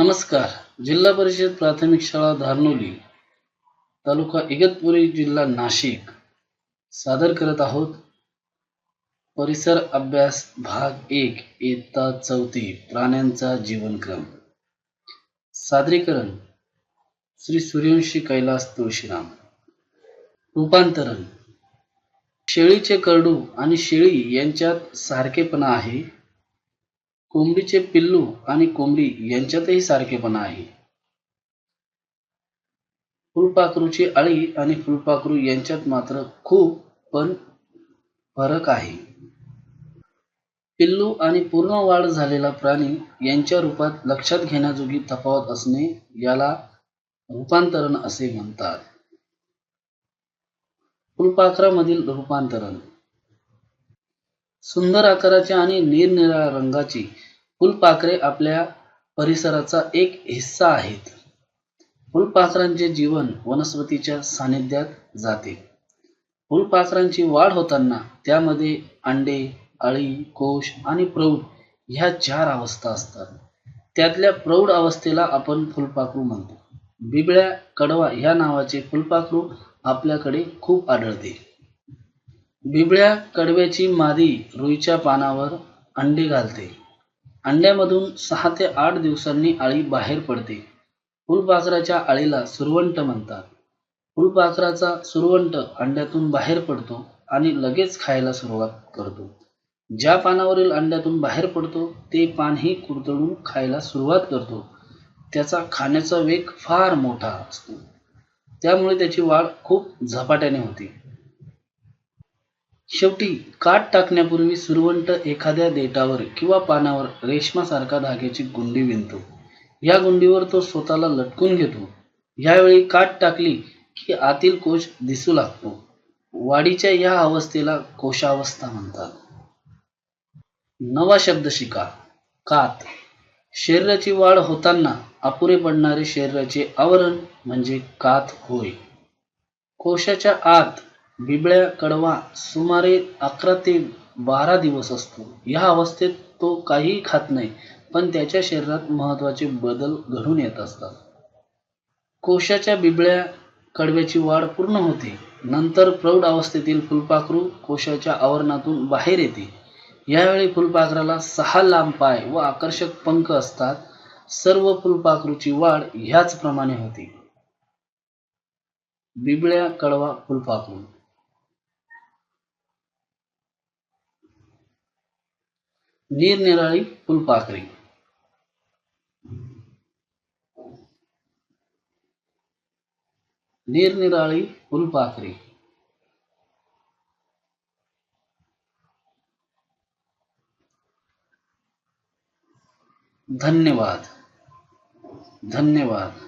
नमस्कार. जिल्हा परिषद प्राथमिक शाळा धारनोली तालुका इगतपुरी जिल्हा नाशिक. सादर करत आहोत परिसर अभ्यास भाग एक इयत्ता चौथी प्राण्यांचा जीवनक्रम. सादरीकरण श्री सूर्यवंशी कैलास तुळशीराम. रूपांतरण शेळीचे करडू आणि शेळी यांच्यात सारखेपणा आहे. कोंबडीचे पिल्लू आणि कोंबडी यांच्यातही सारखेपणा आहे. फुलपाखरूची अळी आणि फुलपाखरू यांच्यात मात्र खूप पण फरक आहे. पिल्लू आणि पूर्ण वाढ झालेला प्राणी यांच्या रूपात लक्षात घेण्याजोगी तफावत असणे याला रूपांतरण असे म्हणतात. फुलपाखरामधील रूपांतरण सुंदर आकाराची आणि निरनिराळ्या रंगाची फुलपाखरे आपल्या परिसराचा एक हिस्सा आहेत. फुलपाखरांचे जीवन वनस्पतीच्या सानिध्यात जाते. फुलपाखरांची वाढ होताना त्यामध्ये अंडे अळी कोश आणि प्रौढ ह्या चार अवस्था असतात. त्यातल्या प्रौढ अवस्थेला आपण फुलपाखरू म्हणतो. बिबळ्या कडवा ह्या नावाचे फुलपाखरू आपल्याकडे खूप आढळते. बिबळ्या कडव्याची मादी रुईच्या पानावर अंडे घालते. अंड्यामधून सहा ते आठ दिवसांनी आळी बाहेर पडते. फुलपाखराच्या आळीला सुरवंट म्हणतात. फुलपाखराचा सुरवंट अंड्यातून बाहेर पडतो आणि लगेच खायला सुरुवात करतो. ज्या पानावरील अंड्यातून बाहेर पडतो ते पानही कुरतडून खायला सुरुवात करतो. त्याचा खाण्याचा वेग फार मोठा असतो. त्यामुळे त्याची वाढ खूप झपाट्याने होते. शेवटी काट टाकण्यापूर्वी सुरवंट एखाद्या देठावर किंवा पानावर रेशमासारखा धाग्याची गुंडी विणतो. या गुंडीवर तो स्वतःला लटकून घेतो. यावेळी काट टाकली की आतील कोश दिसू लागतो. वाढीच्या या अवस्थेला कोशावस्था म्हणतात. नवा शब्द शिका. कात. शरीराची वाढ होताना अपुरे पडणारे शरीराचे आवरण म्हणजे कात होय. कोशाच्या आत बिबळ्या कडवा सुमारे अकरा ते बारा दिवस असतो. या अवस्थेत तो काहीही खात नाही पण त्याच्या शरीरात महत्त्वाचे बदल घडून येत असतात. कोशाच्या बिबळ्या कडव्याची वाढ पूर्ण होते. नंतर प्रौढ अवस्थेतील फुलपाखरू कोशाच्या आवरणातून बाहेर येते. यावेळी फुलपाखराला सहा लांब पाय व आकर्षक पंख असतात. सर्व फुलपाखरूची वाढ ह्याच प्रमाणे होते. बिबळ्या कडवा फुलपाखरू नीर निराली पुल पाकरी नीर निराली पुल पाकरी धन्यवाद। धन्यवाद।